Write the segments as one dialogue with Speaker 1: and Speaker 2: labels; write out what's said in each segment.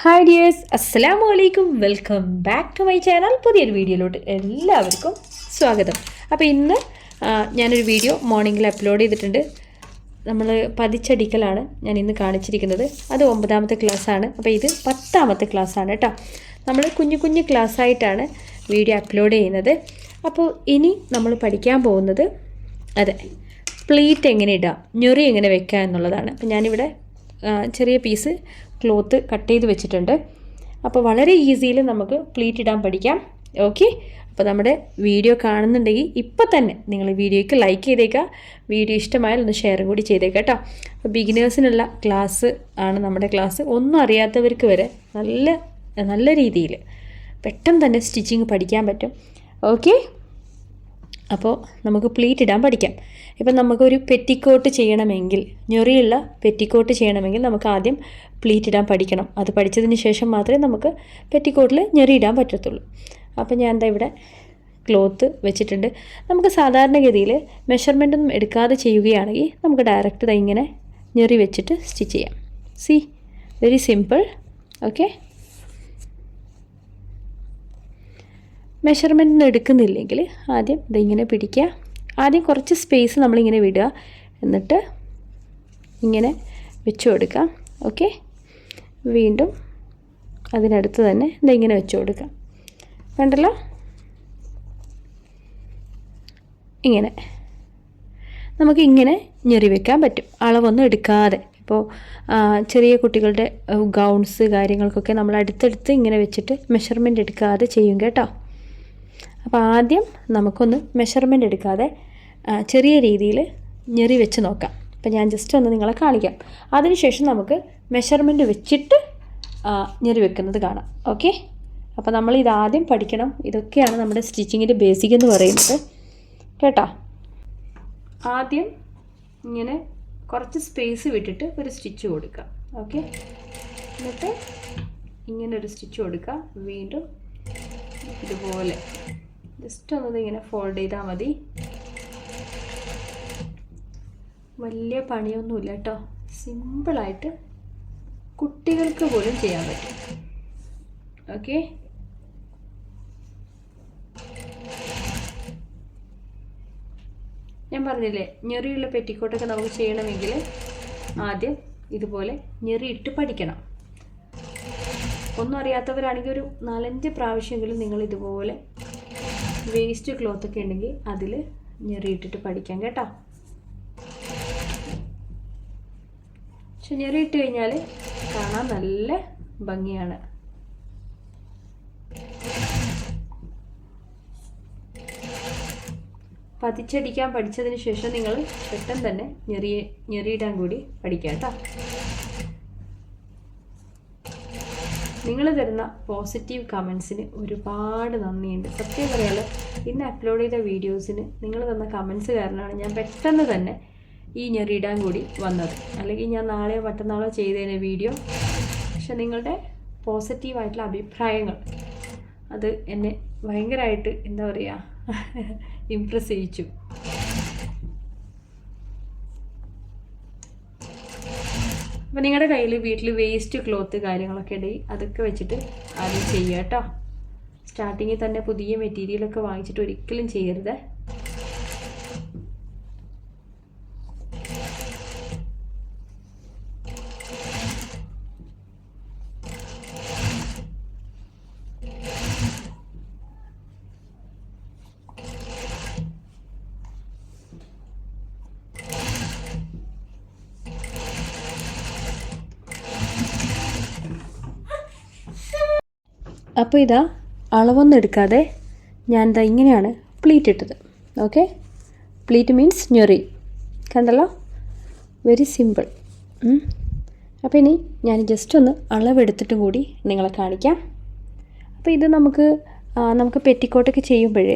Speaker 1: Hi dears അസ്സലാമു അലൈക്കും welcome back to my channel പുതിയൊരു വീഡിയോയിലോട്ട് എല്ലാവർക്കും സ്വാഗതം. അപ്പോൾ ഇന്ന് ഞാനൊരു വീഡിയോ മോർണിംഗിൽ അപ്ലോഡ് ചെയ്തിട്ടുണ്ട്. നമ്മൾ പതിച്ചടിക്കലാണ് ഞാൻ ഇന്ന് കാണിച്ചിരിക്കുന്നത്. അത് ഒമ്പതാമത്തെ ക്ലാസ്സാണ് അപ്പോൾ ഇത് പത്താമത്തെ ക്ലാസ്സാണ് കേട്ടോ. നമ്മൾ കുഞ്ഞു കുഞ്ഞു ക്ലാസ്സായിട്ടാണ് വീഡിയോ അപ്ലോഡ് ചെയ്യുന്നത്. അപ്പോൾ ഇനി നമ്മൾ പഠിക്കാൻ പോകുന്നത് അതെ പ്ലീറ്റ് എങ്ങനെ ഇടാം ഞൊറി എങ്ങനെ വെക്കുക എന്നുള്ളതാണ്. അപ്പോൾ ഞാനിവിടെ ചെറിയ പീസ് ക്ലോത്ത് കട്ട് ചെയ്ത് വെച്ചിട്ടുണ്ട്. അപ്പോൾ വളരെ ഈസിയിൽ നമുക്ക് പ്ലീറ്റ് ഇടാൻ പഠിക്കാം. ഓക്കെ? അപ്പോൾ നമ്മുടെ വീഡിയോ കാണുന്നുണ്ടെങ്കിൽ ഇപ്പോൾ തന്നെ നിങ്ങൾ വീഡിയോയ്ക്ക് ലൈക്ക് ചെയ്തേക്കുക വീഡിയോ ഇഷ്ടമായാൽ ഒന്ന് ഷെയറും കൂടി ചെയ്തേക്കുക കേട്ടോ. അപ്പോൾ ബിഗിനേഴ്സിനുള്ള ക്ലാസ് ആണ് നമ്മുടെ ക്ലാസ് ഒന്നും അറിയാത്തവർക്ക് വരെ നല്ല നല്ല രീതിയിൽ പെട്ടെന്ന് തന്നെ സ്റ്റിച്ചിങ് പഠിക്കാൻ പറ്റും. ഓക്കെ? അപ്പോൾ നമുക്ക് പ്ലീറ്റ് ഇടാൻ പഠിക്കാം. ഇപ്പം നമുക്കൊരു പെറ്റിക്കോട്ട് ചെയ്യണമെങ്കിൽ ഞൊറിയുള്ള പെറ്റിക്കോട്ട് ചെയ്യണമെങ്കിൽ നമുക്ക് ആദ്യം പ്ലീറ്റ് ഇടാൻ പഠിക്കണം. അത് പഠിച്ചതിന് ശേഷം മാത്രമേ നമുക്ക് പെറ്റിക്കോട്ടിൽ ഞെറി ഇടാൻ പറ്റത്തുള്ളൂ. അപ്പം ഞാൻ എന്താ ഇവിടെ ക്ലോത്ത് വെച്ചിട്ടുണ്ട്. നമുക്ക് സാധാരണഗതിയിൽ മെഷർമെന്റ് ഒന്നും എടുക്കാതെ ചെയ്യുകയാണെങ്കിൽ നമുക്ക് ഡയറക്റ്റ് ഇങ്ങനെ ഞെറി വെച്ചിട്ട് സ്റ്റിച്ച് ചെയ്യാം. സി വെരി സിമ്പിൾ ഓക്കെ മെഷർമെന്റിന് എടുക്കുന്നില്ലെങ്കിൽ ആദ്യം ഇതിങ്ങനെ പിടിക്കുക. ആദ്യം കുറച്ച് സ്പേസ് നമ്മളിങ്ങനെ വിടുക. എന്നിട്ട് ഇങ്ങനെ വെച്ച് കൊടുക്കുക. ഓക്കെ വീണ്ടും അതിനടുത്ത് തന്നെ ഇതിങ്ങനെ വെച്ച് കൊടുക്കുക. വേണ്ടല്ലോ ഇങ്ങനെ. നമുക്ക് ഇങ്ങനെ ഞെറി വെക്കാൻ പറ്റും. അളവൊന്നും എടുക്കാതെ. ഇപ്പോൾ ചെറിയ കുട്ടികളുടെ ഗൗൺസ് കാര്യങ്ങൾക്കൊക്കെ നമ്മൾ അടുത്തടുത്ത് ഇങ്ങനെ വെച്ചിട്ട് മെഷർമെന്റ് എടുക്കാതെ ചെയ്യും കേട്ടോ. അപ്പോൾ ആദ്യം നമുക്കൊന്ന് മെഷർമെന്റ് എടുക്കാതെ ചെറിയ രീതിയിൽ ഞെറി വെച്ച് നോക്കാം. അപ്പോൾ ഞാൻ ജസ്റ്റ് ഒന്ന് നിങ്ങളെ കാണിക്കാം. അതിനുശേഷം നമുക്ക് മെഷർമെന്റ് വെച്ചിട്ട് ഞെറി വെക്കുന്നത് കാണാം. ഓക്കെ അപ്പോൾ നമ്മൾ ഇതാദ്യം പഠിക്കണം. ഇതൊക്കെയാണ് നമ്മുടെ സ്റ്റിച്ചിങ്ങിന്റെ ബേസിക് എന്ന് പറയുന്നത്. കേട്ടോ? ആദ്യം ഇങ്ങനെ കുറച്ച് സ്പേസ് വിട്ടിട്ട് ഒരു സ്റ്റിച്ച് കൊടുക്കുക. ഓക്കെ എന്നിട്ട് ഇങ്ങനെ ഒരു സ്റ്റിച്ച് കൊടുക്കുക. വീണ്ടും ഇതുപോലെ. ജസ്റ്റ് ഒന്ന് ഇങ്ങനെ ഫോൾഡ് ചെയ്താൽ മതി. വലിയ പണിയൊന്നുമില്ല കേട്ടോ സിമ്പിളായിട്ട് കുട്ടികൾക്ക് പോലും ചെയ്യാൻ പറ്റും. ഓക്കെ ഞാൻ പറഞ്ഞില്ലേ ഞെറിയുള്ള പെറ്റിക്കോട്ടൊക്കെ നമുക്ക് ചെയ്യണമെങ്കിൽ ആദ്യം ഇതുപോലെ ഞെറിയിട്ട് പഠിക്കണം. ഒന്നും അറിയാത്തവരാണെങ്കിൽ ഒരു നാലഞ്ച് പ്രാവശ്യമെങ്കിലും നിങ്ങൾ ഇതുപോലെ വേസ്റ്റ് ക്ലോത്ത് ഒക്കെ ഉണ്ടെങ്കിൽ അതിൽ ഞെറിയിട്ടിട്ട് പഠിക്കാം കേട്ടോ. പക്ഷെ ഞെറിയിട്ട് കഴിഞ്ഞാൽ കാണാൻ നല്ല ഭംഗിയാണ്. പതിച്ചടിക്കാൻ പഠിച്ചതിന് ശേഷം നിങ്ങൾ പെട്ടെന്ന് തന്നെ ഞെറിയ ഞെറിയിടാൻ കൂടി പഠിക്കാം കേട്ടോ. നിങ്ങൾ തരുന്ന പോസിറ്റീവ് കമൻസിന് ഒരുപാട് നന്ദിയുണ്ട്. സത്യം പറയാലോ ഇന്ന് അപ്ലോഡ് ചെയ്ത വീഡിയോസിന് നിങ്ങൾ തന്ന കമൻസ് കാരണമാണ് ഞാൻ പെട്ടെന്ന് തന്നെ ഈ ഞെറിയിടാൻ കൂടി വന്നത്. അല്ലെങ്കിൽ ഞാൻ നാളെയോ മറ്റന്നാളോ ചെയ്തതിന് വീഡിയോ പക്ഷെ നിങ്ങളുടെ പോസിറ്റീവായിട്ടുള്ള അഭിപ്രായങ്ങൾ അത് എന്നെ ഭയങ്കരമായിട്ട് എന്താ പറയുക ഇമ്പ്രസ് ചെയ്യിച്ചു. അപ്പോൾ നിങ്ങളുടെ കയ്യിൽ വീട്ടിൽ വേസ്റ്റ് ക്ലോത്ത് കാര്യങ്ങളൊക്കെ ഉണ്ടെങ്കിൽ അതൊക്കെ വെച്ചിട്ട് ആദ്യം ചെയ്യുക കേട്ടോ സ്റ്റാർട്ടിങ്ങിൽ തന്നെ പുതിയ മെറ്റീരിയലൊക്കെ വാങ്ങിച്ചിട്ട് ഒരിക്കലും ചെയ്യരുത്. അപ്പോൾ ഇതാ അളവൊന്നും എടുക്കാതെ ഞാൻ ഇതാ ഇങ്ങനെയാണ് പ്ലീറ്റ് ഇട്ടത്. ഓക്കെ പ്ലീറ്റ് മീൻസ് ഞൊറി. കണ്ടല്ലോ? വെരി സിമ്പിൾ അപ്പോൾ ഇനി ഞാൻ ജസ്റ്റ് ഒന്ന് അളവെടുത്തിട്ടും കൂടി നിങ്ങളെ കാണിക്കാം. അപ്പോൾ ഇത് നമുക്ക് നമുക്ക് പെറ്റിക്കോട്ടൊക്കെ ചെയ്യുമ്പോൾ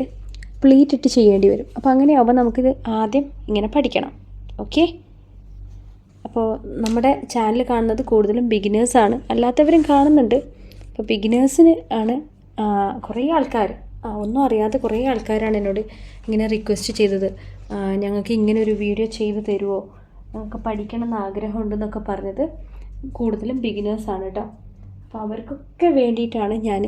Speaker 1: പ്ലീറ്റ് ഇട്ട് ചെയ്യേണ്ടി വരും. അപ്പോൾ അങ്ങനെയാവുമ്പോൾ നമുക്കിത് ആദ്യം ഇങ്ങനെ പഠിക്കണം. ഓക്കെ അപ്പോൾ നമ്മുടെ ചാനൽ കാണുന്നത് കൂടുതലും ബിഗിനേഴ്സാണ് അല്ലാത്തവരും കാണുന്നുണ്ട്. അപ്പോൾ ബിഗിനേഴ്സിന് ആണ് കുറേ ആൾക്കാർ ഒന്നും അറിയാതെ കുറേ ആൾക്കാരാണ് എന്നോട് ഇങ്ങനെ റിക്വസ്റ്റ് ചെയ്തത്. ഞങ്ങൾക്ക് ഇങ്ങനെ ഒരു വീഡിയോ ചെയ്ത് തരുമോ ഞങ്ങൾക്ക് പഠിക്കണം എന്ന് ആഗ്രഹമുണ്ടെന്നൊക്കെ പറഞ്ഞത് കൂടുതലും ബിഗിനേഴ്സാണ് കേട്ടോ അപ്പോൾ അവർക്കൊക്കെ വേണ്ടിയിട്ടാണ് ഞാൻ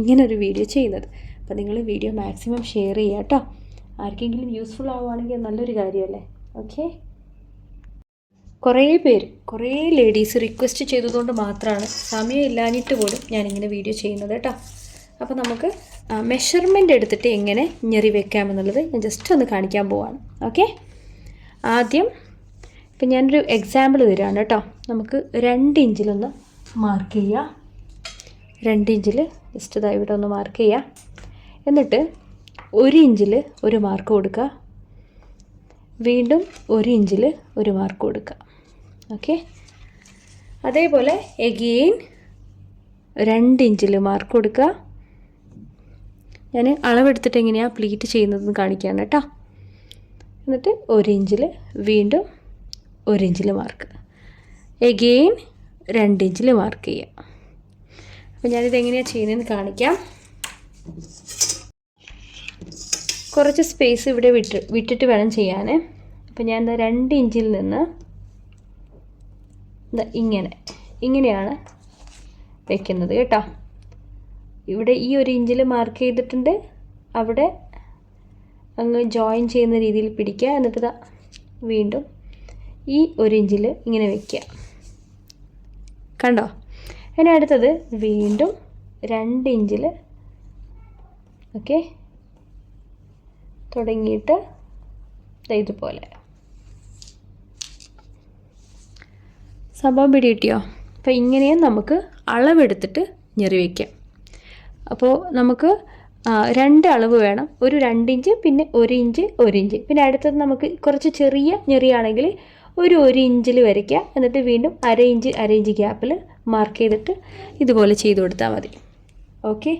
Speaker 1: ഇങ്ങനൊരു വീഡിയോ ചെയ്യുന്നത്. അപ്പോൾ നിങ്ങൾ വീഡിയോ മാക്സിമം ഷെയർ ചെയ്യുക കേട്ടോ ആർക്കെങ്കിലും യൂസ്ഫുൾ ആവുകയാണെങ്കിൽ നല്ലൊരു കാര്യമല്ലേ? ഓക്കെ കുറേ പേര് കുറേ ലേഡീസ് റിക്വസ്റ്റ് ചെയ്തതുകൊണ്ട് മാത്രമാണ് സമയം സമയമില്ലാഞ്ഞിട്ട് പോലും ഞാനിങ്ങനെ വീഡിയോ ചെയ്യുന്നത് കേട്ടോ. അപ്പോൾ നമുക്ക് മെഷർമെന്റ് എടുത്തിട്ട് എങ്ങനെ ഞെറി വെക്കാമെന്നുള്ളത് ഞാൻ ജസ്റ്റ് ഒന്ന് കാണിക്കാൻ പോവാണ്. ഓക്കെ ആദ്യം ഇപ്പം ഞാനൊരു എക്സാമ്പിൾ തരാണ് കേട്ടോ. നമുക്ക് രണ്ട് ഇഞ്ചിലൊന്ന് മാർക്ക് ചെയ്യുക രണ്ട് ഇഞ്ചിൽ ജസ്റ്റ് ഇതാ ഇവിടെ ഒന്ന് മാർക്ക് ചെയ്യുക എന്നിട്ട് ഒരു ഇഞ്ചിൽ ഒരു മാർക്ക് കൊടുക്കുക. വീണ്ടും ഒരു ഇഞ്ചിൽ ഒരു മാർക്ക് കൊടുക്കുക. ഓക്കെ അതേപോലെ എഗെയിൻ രണ്ട് ഇഞ്ചിൽ മാർക്ക് കൊടുക്കുക. ഞാൻ അളവെടുത്തിട്ട് എങ്ങനെയാണ് പ്ലീറ്റ് ചെയ്യുന്നതെന്ന് കാണിക്കുകയാണ് കേട്ടോ. എന്നിട്ട് ഒരു ഇഞ്ചിൽ വീണ്ടും ഒരു ഇഞ്ചിൽ മാർക്ക് എഗെയിൻ രണ്ട് ഇഞ്ചിൽ മാർക്ക് ചെയ്യുക അപ്പോൾ ഞാനിത് എങ്ങനെയാണ് ചെയ്യുന്നതെന്ന് കാണിക്കാം. കുറച്ച് സ്പേസ് ഇവിടെ വിട്ട് വിട്ടിട്ട് വേണം ചെയ്യാൻ അപ്പോൾ ഞാൻ എന്താ രണ്ട് ഇഞ്ചിൽ നിന്ന് ഇങ്ങനെ. ഇങ്ങനെയാണ് വെക്കുന്നത് കേട്ടോ. ഇവിടെ ഈ ഒരു ഇഞ്ചിൽ മാർക്ക് ചെയ്തിട്ടുണ്ട്. അവിടെ അങ്ങ് ജോയിൻ ചെയ്യുന്ന രീതിയിൽ പിടിക്കുക. എന്നിട്ട് വീണ്ടും ഈ ഒരു ഇഞ്ചിൽ ഇങ്ങനെ വെക്കുക. കണ്ടോ? ഇനി അടുത്തത് വീണ്ടും രണ്ട് ഇഞ്ചിൽ ഓക്കെ തുടങ്ങിയിട്ട് ഇതുപോലെ. സംഭവം പിടികിട്ടിയോ? അപ്പോൾ ഇങ്ങനെയും നമുക്ക് അളവെടുത്തിട്ട് ഞെറി വയ്ക്കാം അപ്പോൾ നമുക്ക് രണ്ട് അളവ് വേണം. ഒരു രണ്ട് ഇഞ്ച് പിന്നെ ഒരു ഇഞ്ച് ഒരു ഇഞ്ച്. പിന്നെ അടുത്തത് നമുക്ക് കുറച്ച് ചെറിയ ഞെറിയാണെങ്കിൽ ഒരു ഒരു ഇഞ്ചിൽ വരയ്ക്കുക എന്നിട്ട് വീണ്ടും അര ഇഞ്ച് അര ഇഞ്ച് ഗ്യാപ്പിൽ മാർക്ക് ചെയ്തിട്ട് ഇതുപോലെ ചെയ്ത് കൊടുത്താൽ മതി. ഓക്കെ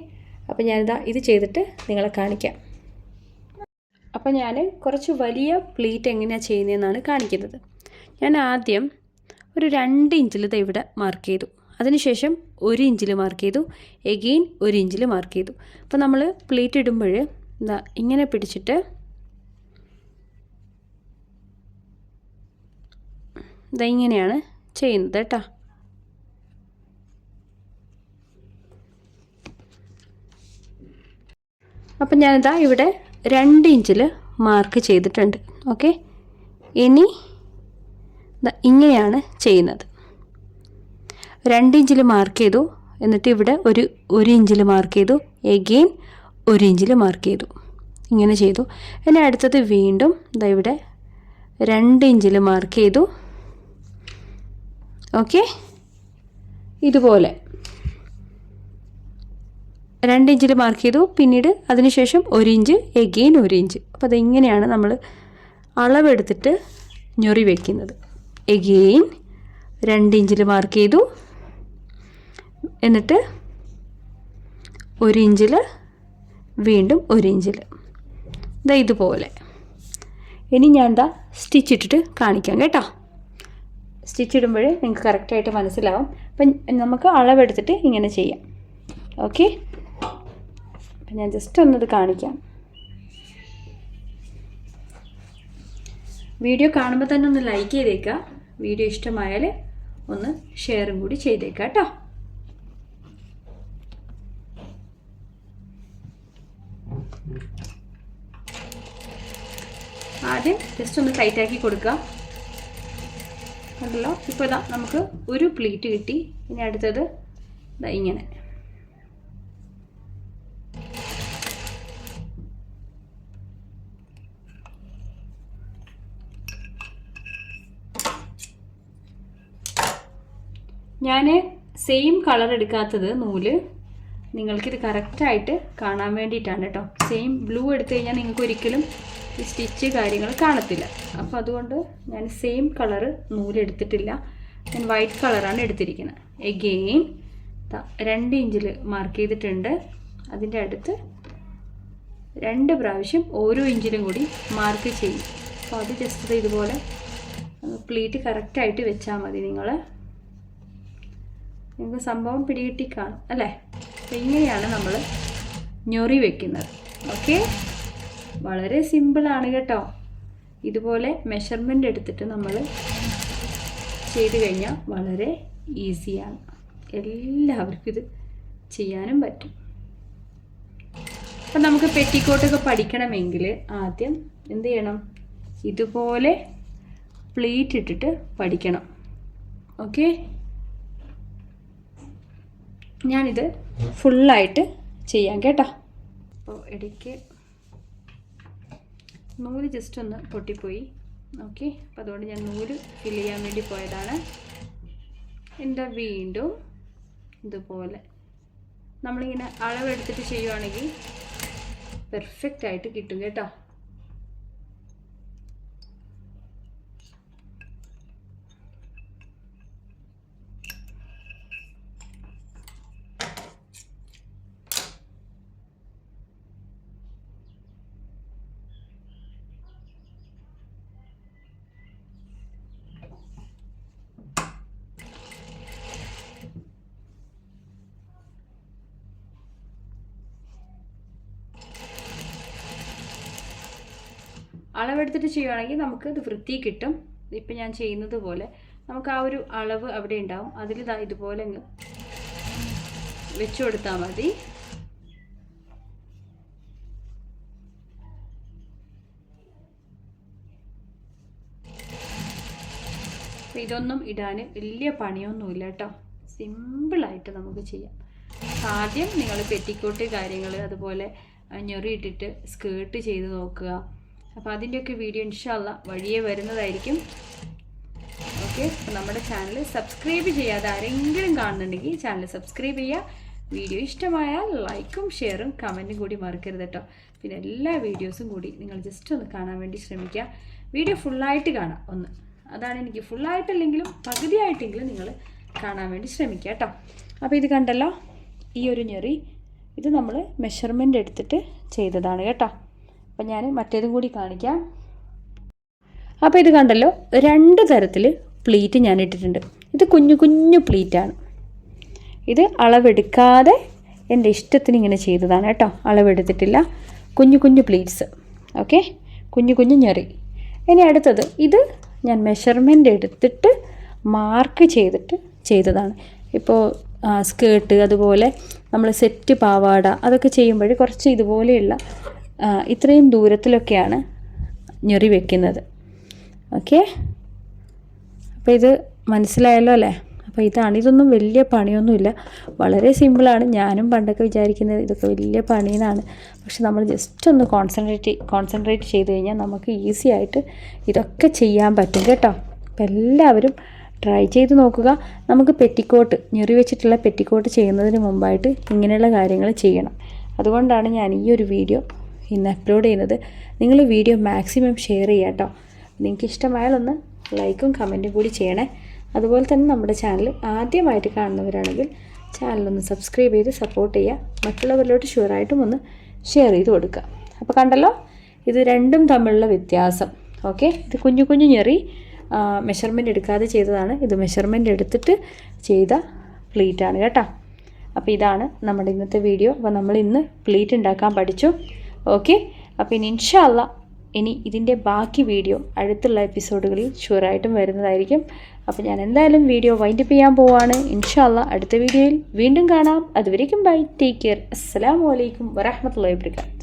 Speaker 1: അപ്പോൾ ഞാനിതാ ഇത് ചെയ്തിട്ട് നിങ്ങളെ കാണിക്കാം. അപ്പോൾ ഞാൻ കുറച്ച് വലിയ പ്ലീറ്റ് എങ്ങനെയാണ് ചെയ്യുന്നതെന്നാണ് കാണിക്കുന്നത്. ഞാൻ ആദ്യം ഒരു രണ്ട് ഇഞ്ചിൽ ദേ ഇവിടെ മാർക്ക് ചെയ്തു. അതിനുശേഷം ഒരു ഇഞ്ചിൽ മാർക്ക് ചെയ്തു. എഗെയിൻ ഒരു ഇഞ്ചിൽ മാർക്ക് ചെയ്തു. അപ്പോൾ നമ്മൾ പ്ലേറ്റ് ഇടുമ്പോൾ എന്താ ഇങ്ങനെ പിടിച്ചിട്ട് ഇതാ ഇങ്ങനെയാണ് ചെയ്യുന്നത് കേട്ടോ. അപ്പം ഞാനിതാ ഇവിടെ രണ്ട് ഇഞ്ചിൽ മാർക്ക് ചെയ്തിട്ടുണ്ട്. ഓക്കെ ഇനി ഇങ്ങനെയാണ് ചെയ്യുന്നത്. രണ്ട് ഇഞ്ചിൽ മാർക്ക് ചെയ്തു. എന്നിട്ട് ഇവിടെ ഒരു ഒരു ഇഞ്ചിൽ മാർക്ക് ചെയ്തു. എഗെയിൻ ഒരു ഇഞ്ചിൽ മാർക്ക് ചെയ്തു. ഇങ്ങനെ ചെയ്തു. ഇനി അടുത്തത് വീണ്ടും ഇതാ ഇവിടെ രണ്ട് ഇഞ്ചിൽ മാർക്ക് ചെയ്തു. ഓക്കെ ഇതുപോലെ. രണ്ട് ഇഞ്ചിൽ മാർക്ക് ചെയ്തു. പിന്നീട് അതിനുശേഷം ഒരു ഇഞ്ച് എഗെയിൻ ഒരു ഇഞ്ച്. അപ്പോൾ അതിങ്ങനെയാണ് നമ്മൾ അളവെടുത്തിട്ട് ഞൊറി വയ്ക്കുന്നത് എഗെയിൻ രണ്ട് ഇഞ്ചിൽ മാർക്ക് ചെയ്തു. എന്നിട്ട് ഒരു ഇഞ്ചിൽ വീണ്ടും ഒരു ഇഞ്ചിൽ. ഇതാ ഇതുപോലെ. ഇനി ഞാൻ എന്താ സ്റ്റിച്ച് ഇട്ടിട്ട് കാണിക്കാം കേട്ടോ. സ്റ്റിച്ച് ഇടുമ്പോഴേ നിങ്ങൾക്ക് കറക്റ്റായിട്ട് മനസ്സിലാവും. അപ്പം നമുക്ക് അളവെടുത്തിട്ട് ഇങ്ങനെ ചെയ്യാം. ഓക്കെ അപ്പം ഞാൻ ജസ്റ്റ് ഒന്നത് കാണിക്കാം. വീഡിയോ കാണുമ്പോൾ തന്നെ ഒന്ന് ലൈക്ക് ചെയ്തേക്കുക വീഡിയോ ഇഷ്ടമായാൽ ഒന്ന് ഷെയറും കൂടി ചെയ്തേക്കാം കേട്ടോ ആദ്യം ജസ്റ്റ് ഒന്ന് ടൈറ്റാക്കി കൊടുക്കാം. കണ്ടല്ലോ? ഇപ്പോൾ ഇതാ നമുക്ക് ഒരു പ്ലീറ്റ് കിട്ടി. ഇനി അടുത്തത് ഇതാ ഇങ്ങനെ. ഞാൻ സെയിം കളർ എടുക്കാത്തത് നൂൽ. നിങ്ങൾക്കിത് കറക്റ്റായിട്ട് കാണാൻ വേണ്ടിയിട്ടാണ് കേട്ടോ സെയിം ബ്ലൂ എടുത്തു കഴിഞ്ഞാൽ നിങ്ങൾക്ക് ഒരിക്കലും ഈ സ്റ്റിച്ച് കാര്യങ്ങൾ കാണത്തില്ല. അപ്പോൾ അതുകൊണ്ട് ഞാൻ സെയിം കളറ് നൂലെടുത്തിട്ടില്ല ഞാൻ വൈറ്റ് കളറാണ് എടുത്തിരിക്കുന്നത്. എഗെയിൻ രണ്ട് ഇഞ്ചിൽ മാർക്ക് ചെയ്തിട്ടുണ്ട്. അതിന്റെ അടുത്ത് രണ്ട് പ്രാവശ്യം ഓരോ ഇഞ്ചിലും കൂടി മാർക്ക് ചെയ്യും. അപ്പോൾ അത് ജസ്റ്റ് ഇതുപോലെ പ്ലീറ്റ് കറക്റ്റായിട്ട് വെച്ചാൽ മതി നിങ്ങൾ നിങ്ങൾക്ക് സംഭവം പിടികിട്ടി കാണും അല്ലേ? അപ്പം ഇങ്ങനെയാണ് നമ്മൾ ഞൊറി വെക്കുന്നത്. ഓക്കെ? വളരെ സിമ്പിളാണ് കേട്ടോ. ഇതുപോലെ മെഷർമെന്റ് എടുത്തിട്ട് നമ്മൾ ചെയ്ത് കഴിഞ്ഞാൽ വളരെ ഈസിയാണ് എല്ലാവർക്കും ഇത് ചെയ്യാനും പറ്റും. അപ്പം നമുക്ക് പെറ്റിക്കോട്ടൊക്കെ പഠിക്കണമെങ്കിൽ ആദ്യം എന്ത് ചെയ്യണം? ഇതുപോലെ പ്ലേറ്റ് ഇട്ടിട്ട് പഠിക്കണം. ഓക്കെ? ഞാനിത് ഫുള്ളായിട്ട് ചെയ്യാം കേട്ടോ. അപ്പോൾ ഇടയ്ക്ക് നൂൽ ജസ്റ്റ് ഒന്ന് പൊട്ടിപ്പോയി. ഓക്കെ അപ്പം അതുകൊണ്ട് ഞാൻ നൂൽ ഫില്ല് ചെയ്യാൻ വേണ്ടി പോയതാണ്. എന്താ വീണ്ടും ഇതുപോലെ. നമ്മളിങ്ങനെ അളവെടുത്തിട്ട് ചെയ്യുവാണെങ്കിൽ പെർഫെക്റ്റ് ആയിട്ട് കിട്ടും കേട്ടോ. അളവെടുത്തിട്ട് ചെയ്യുവാണെങ്കിൽ നമുക്ക് ഇത് വൃത്തി കിട്ടും. ഇപ്പം ഞാൻ ചെയ്യുന്നത് പോലെ നമുക്ക് ആ ഒരു അളവ് അവിടെ ഉണ്ടാവും. അതിൽ ഇതാ ഇതുപോലെ വെച്ചു കൊടുത്താൽ മതി. ഇതൊന്നും ഇടാൻ വലിയ പണിയൊന്നുമില്ല കേട്ടോ. സിമ്പിളായിട്ട് നമുക്ക് ചെയ്യാം. ആദ്യം നിങ്ങൾ പെറ്റിക്കോട്ട് കാര്യങ്ങൾ അതുപോലെ ഞൊറിയിട്ടിട്ട് സ്കേർട്ട് ചെയ്ത് നോക്കുക. അപ്പോൾ അതിന്റെയൊക്കെ വീഡിയോ ഇൻഷാല്ല വഴിയെ വരുന്നതായിരിക്കും. ഓക്കെ നമ്മുടെ ചാനൽ സബ്സ്ക്രൈബ് ചെയ്യാതെ ആരെങ്കിലും കാണുന്നുണ്ടെങ്കിൽ ചാനൽ സബ്സ്ക്രൈബ് ചെയ്യുക. വീഡിയോ ഇഷ്ടമായാൽ ലൈക്കും ഷെയറും കമന്റും കൂടി മറക്കരുത് കേട്ടോ പിന്നെ എല്ലാ വീഡിയോസും കൂടി നിങ്ങൾ ജസ്റ്റ് ഒന്ന് കാണാൻ വേണ്ടി ശ്രമിക്കുക. വീഡിയോ ഫുള്ളായിട്ട് കാണാം. ഒന്ന്. അതാണ് എനിക്ക് ഫുള്ളായിട്ടല്ലെങ്കിലും പകുതിയായിട്ടെങ്കിലും നിങ്ങൾ കാണാൻ വേണ്ടി ശ്രമിക്കുക കേട്ടോ അപ്പോൾ ഇത് കണ്ടല്ലോ? ഈ ഒരു ഞെറി. ഇത് നമ്മൾ മെഷർമെന്റ് എടുത്തിട്ട് ചെയ്തതാണ് കേട്ടോ. അപ്പം ഞാൻ മറ്റേതും കൂടി കാണിക്കാം. അപ്പോൾ ഇത് കണ്ടല്ലോ രണ്ട് തരത്തിൽ പ്ലീറ്റ് ഞാൻ ഇട്ടിട്ടുണ്ട്. ഇത് കുഞ്ഞു കുഞ്ഞു പ്ലീറ്റാണ് ഇത് അളവെടുക്കാതെ എന്റെ ഇഷ്ടത്തിന് ഇങ്ങനെ ചെയ്തതാണ് കേട്ടോ. അളവെടുത്തിട്ടില്ല. കുഞ്ഞു കുഞ്ഞു പ്ലീറ്റ്സ് ഓക്കെ കുഞ്ഞു കുഞ്ഞു ഞെറി. ഇനി അടുത്തത് ഇത് ഞാൻ മെഷർമെന്റ് എടുത്തിട്ട് മാർക്ക് ചെയ്തിട്ട് ചെയ്തതാണ്. ഇപ്പോൾ സ്കേർട്ട് അതുപോലെ നമ്മൾ സെറ്റ് പാവാട അതൊക്കെ ചെയ്യുമ്പോൾ കുറച്ച് ഇതുപോലെയുള്ള ഇത്രയും ദൂരത്തിലൊക്കെയാണ് ഞൊറി വെക്കുന്നത്. ഓക്കെ? അപ്പോൾ ഇത് മനസ്സിലായല്ലോ അല്ലേ? അപ്പോൾ ഇതാണ്. ഇതൊന്നും വലിയ പണിയൊന്നുമില്ല. വളരെ സിമ്പിളാണ്. ഞാനും പണ്ടൊക്കെ വിചാരിക്കുന്നത് ഇതൊക്കെ വലിയ പണിയെന്നാണ്. പക്ഷെ നമ്മൾ ജസ്റ്റ് ഒന്ന് കോൺസെൻട്രേറ്റ് കോൺസെൻട്രേറ്റ് ചെയ്ത് കഴിഞ്ഞാൽ നമുക്ക് ഈസി ആയിട്ട് ഇതൊക്കെ ചെയ്യാൻ പറ്റും കേട്ടോ. അപ്പോൾ എല്ലാവരും ട്രൈ ചെയ്ത് നോക്കുക. നമുക്ക് പെറ്റിക്കോട്ട് ഞെറി വെച്ചിട്ടുള്ള പെറ്റിക്കോട്ട് ചെയ്യുന്നതിന് മുമ്പായിട്ട് ഇങ്ങനെയുള്ള കാര്യങ്ങൾ ചെയ്യണം. അതുകൊണ്ടാണ് ഞാൻ ഈ ഒരു വീഡിയോ ഇന്ന് അപ്ലോഡ് ചെയ്യുന്നത്. നിങ്ങൾ വീഡിയോ മാക്സിമം ഷെയർ ചെയ്യുക കേട്ടോ. നിങ്ങൾക്ക് ഇഷ്ടമായാലൊന്ന് ലൈക്കും കമന്റും കൂടി ചെയ്യണേ. അതുപോലെ തന്നെ നമ്മുടെ ചാനൽ ആദ്യമായിട്ട് കാണുന്നവരാണെങ്കിൽ ചാനലൊന്ന് സബ്സ്ക്രൈബ് ചെയ്ത് സപ്പോർട്ട് ചെയ്യുക. മറ്റുള്ളവരിലോട്ട് ഷുവറായിട്ടും ഒന്ന് ഷെയർ ചെയ്ത് കൊടുക്കുക. അപ്പോൾ കണ്ടല്ലോ ഇത് രണ്ടും തമ്മിലുള്ള വ്യത്യാസം. ഓക്കെ ഇത് കുഞ്ഞു കുഞ്ഞു ഞെറി മെഷർമെന്റ് എടുക്കാതെ ചെയ്തതാണ്. ഇത് മെഷർമെന്റ് എടുത്തിട്ട് ചെയ്ത പ്ലീറ്റാണ് കേട്ടോ. അപ്പോൾ ഇതാണ് നമ്മുടെ ഇന്നത്തെ വീഡിയോ അപ്പോൾ നമ്മൾ ഇന്ന് പ്ലീറ്റ് ഉണ്ടാക്കാൻ പഠിച്ചു. ഓക്കെ അപ്പോൾ ഇനി ഇൻഷാല്ല ഇനി ഇതിന്റെ ബാക്കി വീഡിയോ അടുത്തുള്ള എപ്പിസോഡുകളിൽ ഷുവറായിട്ടും വരുന്നതായിരിക്കും. അപ്പോൾ ഞാൻ എന്തായാലും വീഡിയോ വൈൻഡപ്പ് ചെയ്യാൻ പോവാണ്. ഇൻഷാല്ല അടുത്ത വീഡിയോയിൽ വീണ്ടും കാണാം. അതുവരേക്കും ബൈ ടേക്ക് കെയർ അസ്സാം വലൈക്കും വരഹമത്തല്ലാ വാബർക്കാത്തു